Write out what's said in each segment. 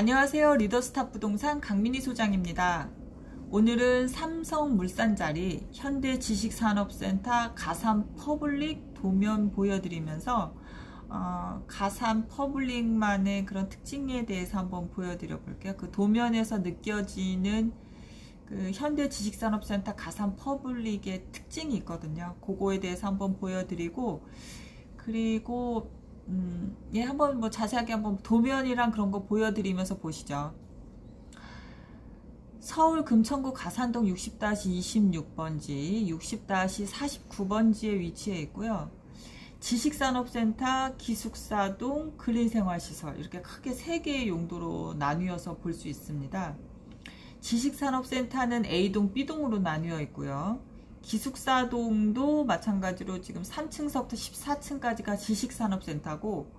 안녕하세요. 리더스탑 부동산 강민희 소장입니다. 오늘은 삼성물산자리 현대지식산업센터 가산 퍼블릭 도면 보여드리면서 어, 가산 퍼블릭만의 그런 특징에 대해서 한번 보여드려 볼게요. 그 도면에서 느껴지는 그 현대지식산업센터 가산 퍼블릭의 특징이 있거든요. 그거에 대해서 한번 보여드리고 그리고 음, 예, 한번 뭐 자세하게 한번 도면이랑 그런 거 보여드리면서 보시죠. 서울 금천구 가산동 60-26번지, 60-49번지에 위치해 있고요. 지식산업센터, 기숙사동, 근린생활시설 이렇게 크게 세 개의 용도로 나뉘어서 볼 수 있습니다. 지식산업센터는 A동, B동으로 나뉘어 있고요. 기숙사동도 마찬가지로 지금 3층서부터 14층까지가 지식산업센터고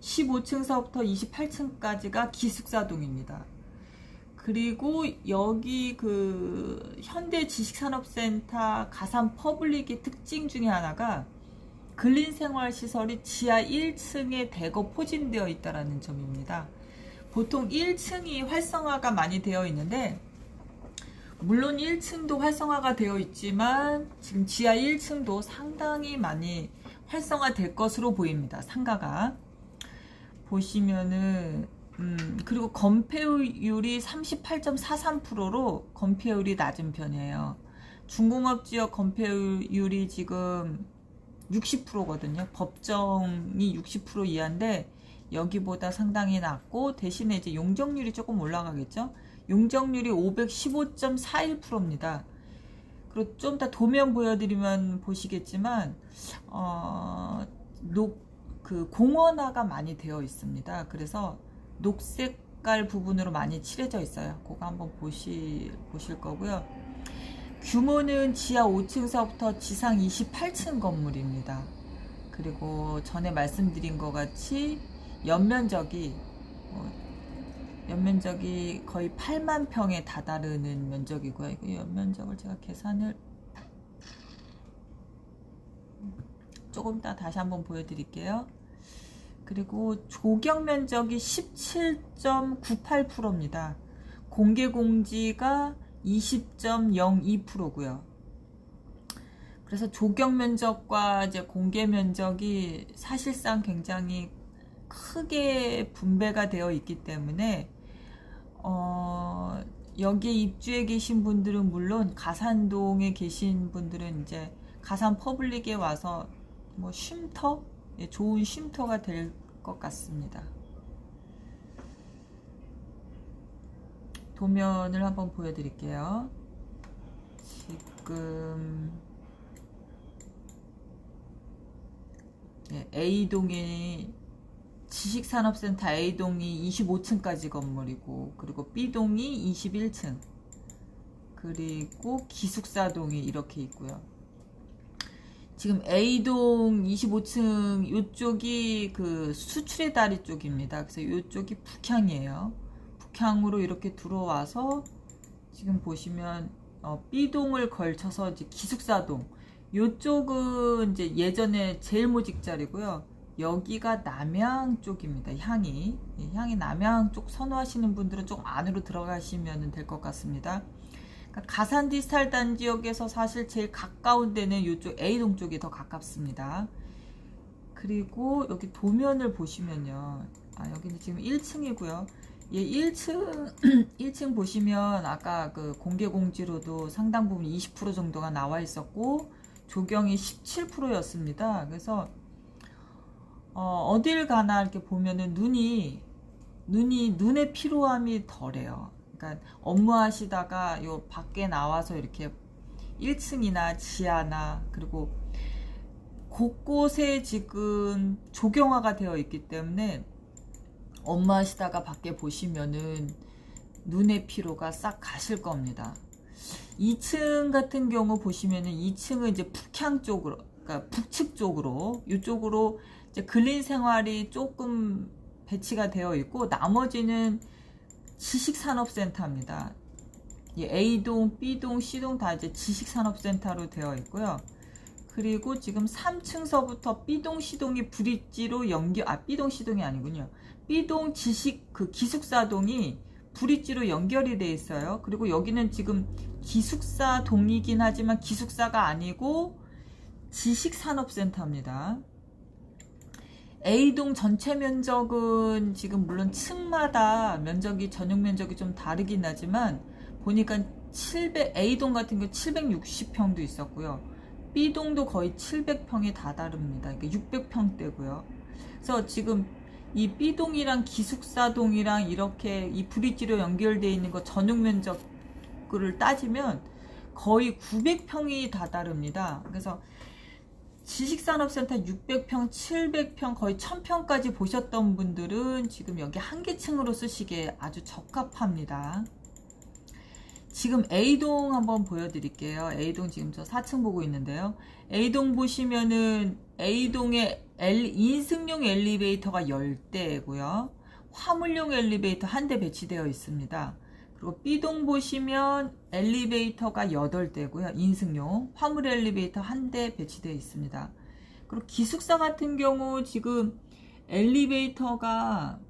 15층서부터 28층까지가 기숙사동입니다. 그리고 여기 그 현대 지식산업센터 가산 퍼블릭의 특징 중에 하나가 근린 생활 시설이 지하 1층에 대거 포진되어 있다는 점입니다. 보통 1층이 활성화가 많이 되어 있는데 물론 1층도 활성화가 되어 있지만 지금 지하 1층도 상당히 많이 활성화 될 것으로 보입니다. 상가가 보시면은 음, 그리고 건폐율이 38.43%로 건폐율이 낮은 편이에요. 중공업 지역 건폐율이 지금 60%거든요. 법정이 60% 이하인데 여기보다 상당히 낮고 대신에 이제 용적률이 조금 올라가겠죠. 용적률이 515.41%입니다. 그리고 좀더 도면 보여드리면 보시겠지만 어, 녹, 그 공원화가 많이 되어 있습니다. 그래서 녹색깔 부분으로 많이 칠해져 있어요. 그거 한번 보시, 보실 거고요. 규모는 지하 5층서부터 지상 28층 건물입니다. 그리고 전에 말씀드린 것 같이 연면적이 어, 연면적이 거의 8만 평에 다다르는 면적이고요. 이거 연면적을 제가 계산을 조금 이따 다시 한번 보여드릴게요. 그리고 조경 면적이 17.98%입니다. 공개 공지가 20.02%고요. 그래서 조경 면적과 이제 공개 면적이 사실상 굉장히 크게 분배가 되어 있기 때문에 어, 여기에 입주해 계신 분들은 물론 가산동에 계신 분들은 이제 가산 퍼블릭에 와서 뭐 쉼터 예, 좋은 쉼터가 될 것 같습니다. 도면을 한번 보여드릴게요. 지금 예, A동이 지식산업센터 A동이 25층까지 건물이고 그리고 B동이 21층 그리고 기숙사동이 이렇게 있고요. 지금 A동 25층 이쪽이 그 수출의 다리 쪽입니다. 그래서 이쪽이 북향이에요. 북향으로 이렇게 들어와서 지금 보시면 어, B동을 걸쳐서 이제 기숙사동 이쪽은 이제 예전에 제일 모직 자리고요. 여기가 남양 쪽입니다. 향이 향이 남양 쪽 선호하시는 분들은 좀 안으로 들어가시면 될 것 같습니다. 그러니까 가산 디지털 단 지역에서 사실 제일 가까운 데는 이쪽 A동 쪽이 더 가깝습니다. 그리고 여기 도면을 보시면요. 아, 여기는 지금 1층이고요. 예, 1층, 1층 보시면 아까 그 공개 공지로도 상당 부분 20% 정도가 나와 있었고, 조경이 17%였습니다. 그래서, 어, 어딜 가나 이렇게 보면은 눈이, 눈이, 눈의 피로함이 덜해요. 그러니까 업무하시다가 요 밖에 나와서 이렇게 1층이나 지하나 그리고 곳곳에 지금 조경화가 되어 있기 때문에 업무하시다가 밖에 보시면은 눈의 피로가 싹 가실 겁니다. 2층 같은 경우 보시면은 2층은 이제 북향 쪽으로, 그러니까 북측 쪽으로, 이쪽으로 근린 생활이 조금 배치가 되어 있고, 나머지는 지식산업센터입니다. A동, B동, C동 다 이제 지식산업센터로 되어 있고요. 그리고 지금 3층서부터 B동, C동이 브릿지로 연결, 아, B동, C동이 아니군요. B동 지식 그 기숙사동이 브릿지로 연결이 돼 있어요. 그리고 여기는 지금 기숙사 동이긴 하지만 기숙사가 아니고 지식산업센터입니다. A동 전체 면적은 지금 물론 층마다 면적이 전용 면적이 좀 다르긴 하지만 보니까 700 A동 같은 경우 760평도 있었고요. B동도 거의 700평이 다 다릅니다. 이게 600평대고요. 그래서 지금 이 B동이랑 기숙사동이랑 이렇게 이 브릿지로 연결되어 있는 거 전용 면적을 따지면 거의 900평이 다 다릅니다. 그래서 지식산업센터 600평, 700평, 거의 1000평까지 보셨던 분들은 지금 여기 한 개층으로 쓰시기에 아주 적합합니다. 지금 A동 한번 보여드릴게요. A동 지금 저 4층 보고 있는데요. A동 보시면은 A동에 엘, 인승용 엘리베이터가 10대고요. 화물용 엘리베이터 한 대 배치되어 있습니다. 그리고 B동 보시면 엘리베이터가 8대고요. 인승용. 화물 엘리베이터 한 대 배치되어 있습니다. 그리고 기숙사 같은 경우 지금 엘리베이터가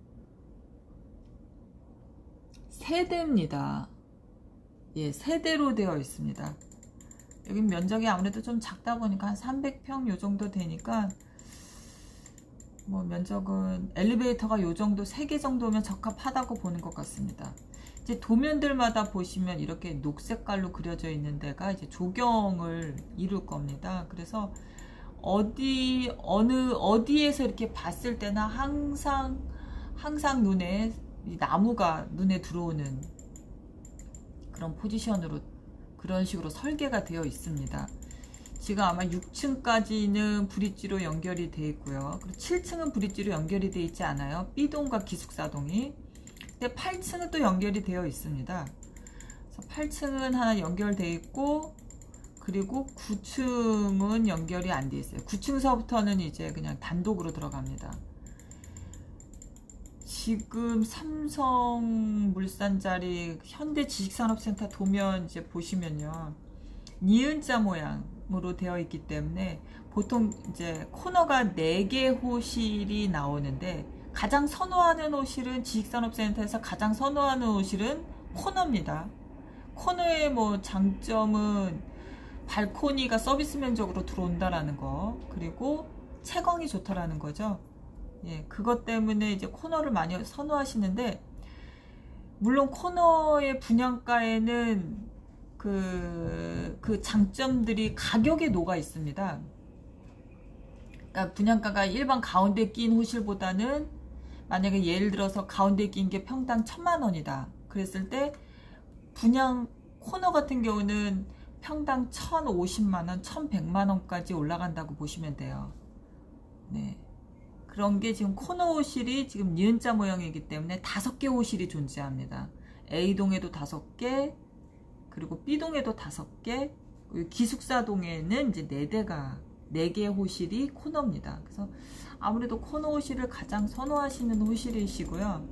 3대입니다. 예, 3대로 되어 있습니다. 여기 면적이 아무래도 좀 작다 보니까 한 300평 요 정도 되니까 뭐 면적은 엘리베이터가 요 정도 3개 정도면 적합하다고 보는 것 같습니다. 이제 도면들마다 보시면 이렇게 녹색깔로 그려져 있는 데가 이제 조경을 이룰 겁니다. 그래서 어디 어느 어디에서 이렇게 봤을 때나 항상 항상 눈에 나무가 눈에 들어오는 그런 포지션으로 그런 식으로 설계가 되어 있습니다. 지금 아마 6층까지는 브릿지로 연결이 되어 있고요. 그리고 7층은 브릿지로 연결이 되어 있지 않아요. B동과 기숙사동이. 근데 8층은 또 연결이 되어 있습니다. 그래서 8층은 하나 연결되어 있고 그리고 9층은 연결이 안 되어 있어요. 9층서부터는 이제 그냥 단독으로 들어갑니다. 지금 삼성물산자리 현대지식산업센터 도면 이제 보시면요. 니은자 모양으로 되어 있기 때문에 보통 이제 코너가 4개 호실이 나오는데 가장 선호하는 호실은 지식산업센터에서 가장 선호하는 호실은 코너입니다. 코너의 뭐 장점은 발코니가 서비스 면적으로 들어온다라는 거 그리고 채광이 좋다라는 거죠. 예, 그것 때문에 이제 코너를 많이 선호하시는데 물론 코너의 분양가에는 그, 그 장점들이 가격에 녹아 있습니다. 그러니까 분양가가 일반 가운데 낀 호실보다는 만약에 예를 들어서 가운데 낀 게 평당 천만 원이다. 그랬을 때 분양 코너 같은 경우는 평당 1,050만 원, 1,100만 원까지 올라간다고 보시면 돼요. 네. 그런 게 지금 코너 호실이 지금 니은자 모양이기 때문에 다섯 개 호실이 존재합니다. A동에도 다섯 개, 그리고 B동에도 다섯 개, 기숙사동에는 이제 네 대가 네개 호실이 코너입니다. 그래서 아무래도 코너 호실을 가장 선호하시는 호실이시고요.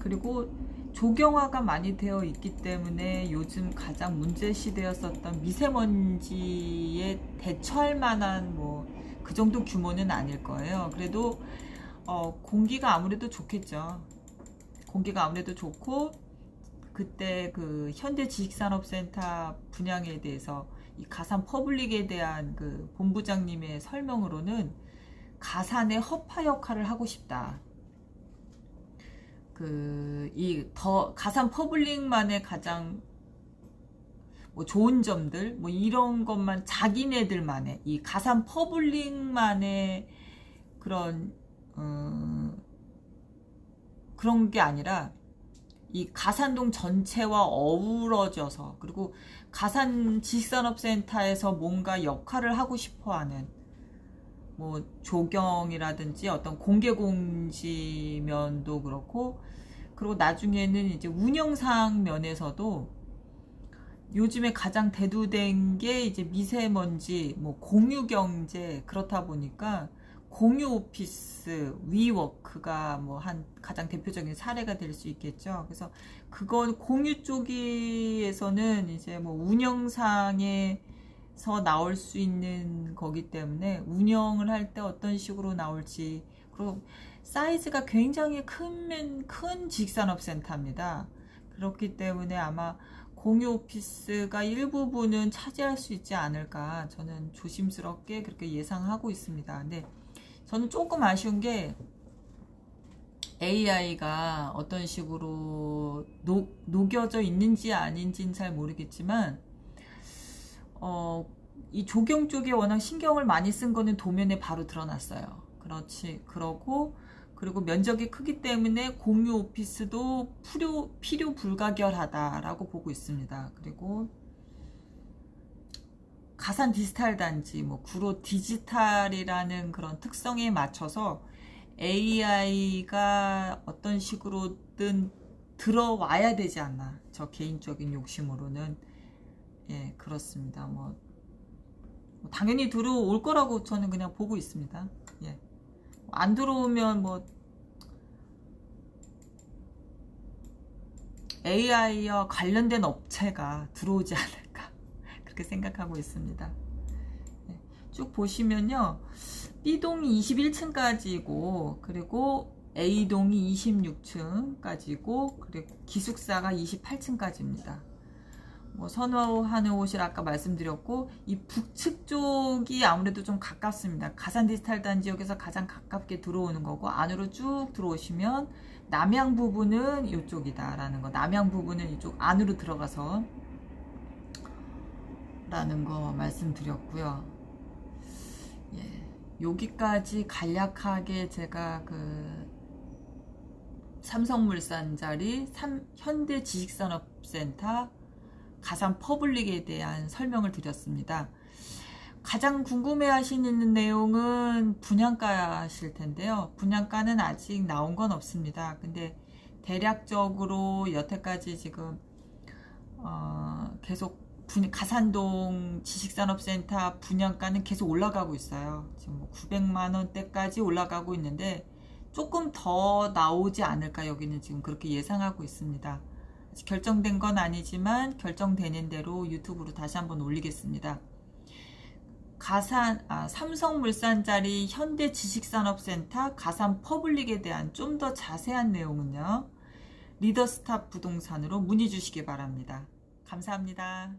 그리고 조경화가 많이 되어 있기 때문에 요즘 가장 문제시 되었었던 미세먼지에 대처할 만한 뭐 그 정도 규모는 아닐 거예요. 그래도 어, 공기가 아무래도 좋겠죠. 공기가 아무래도 좋고 그때 그 현대 지식산업센터 분양에 대해서 이 가산 퍼블릭에 대한 그 본부장님의 설명으로는 가산의 허파 역할을 하고 싶다. 그, 이, 더, 가산 퍼블릭만의 가장, 뭐, 좋은 점들, 뭐, 이런 것만, 자기네들만의, 이 가산 퍼블릭만의 그런, 음, 그런 게 아니라, 이 가산동 전체와 어우러져서, 그리고 가산 지식산업센터에서 뭔가 역할을 하고 싶어 하는, 뭐 조경이라든지 어떤 공개 공지면도 그렇고 그리고 나중에는 이제 운영상 면에서도 요즘에 가장 대두된 게 이제 미세먼지, 뭐 공유 경제 그렇다 보니까 공유 오피스, 위워크가 뭐 한 가장 대표적인 사례가 될 수 있겠죠. 그래서 그건 공유 쪽에서는 이제 뭐 운영상의 서 나올 수 있는 거기 때문에 운영을 할 때 어떤 식으로 나올지 그리고 사이즈가 굉장히 큰, 큰 지식산업센터입니다. 그렇기 때문에 아마 공유 오피스가 일부분은 차지할 수 있지 않을까 저는 조심스럽게 그렇게 예상하고 있습니다. 근데 저는 조금 아쉬운 게 AI가 어떤 식으로 녹, 녹여져 있는지 아닌지는 잘 모르겠지만 어, 이 조경 쪽에 워낙 신경을 많이 쓴 거는 도면에 바로 드러났어요. 그렇지. 그러고 그리고 면적이 크기 때문에 공유 오피스도 필요, 필요 불가결하다라고 보고 있습니다. 그리고 가산 디지털 단지, 뭐 구로 디지털이라는 그런 특성에 맞춰서 AI가 어떤 식으로든 들어와야 되지 않나. 저 개인적인 욕심으로는 예 그렇습니다. 뭐 당연히 들어올 거라고 저는 그냥 보고 있습니다. 예. 안 들어오면 뭐 AI와 관련된 업체가 들어오지 않을까 그렇게 생각하고 있습니다. 네, 쭉 보시면요. B동이 21층까지고 그리고 A동이 26층까지고 그리고 기숙사가 28층까지입니다. 뭐 선호하는 곳이 아까 말씀드렸고 이 북측 쪽이 아무래도 좀 가깝습니다. 가산 디지털 단 지역에서 가장 가깝게 들어오는 거고 안으로 쭉 들어오시면 남양 부분은 이쪽이다라는 거. 남양 부분은 이쪽 안으로 들어가서 라는 거 말씀드렸고요. 예. 여기까지 간략하게 제가 그 삼성물산 자리 현대지식산업센터 가산 퍼블릭에 대한 설명을 드렸습니다. 가장 궁금해 하시는 내용은 분양가실 텐데요. 분양가는 아직 나온 건 없습니다. 근데 대략적으로 여태까지 지금 어 계속 분, 가산동 지식산업센터 분양가는 계속 올라가고 있어요. 지금 뭐 900만 원대까지 올라가고 있는데 조금 더 나오지 않을까 여기는 지금 그렇게 예상하고 있습니다. 결정된 건 아니지만 결정되는 대로 유튜브로 다시 한번 올리겠습니다. 가산 아, 삼성물산 자리 현대지식산업센터 가산 퍼블릭에 대한 좀 더 자세한 내용은요. 리더스탑 부동산으로 문의 주시기 바랍니다. 감사합니다.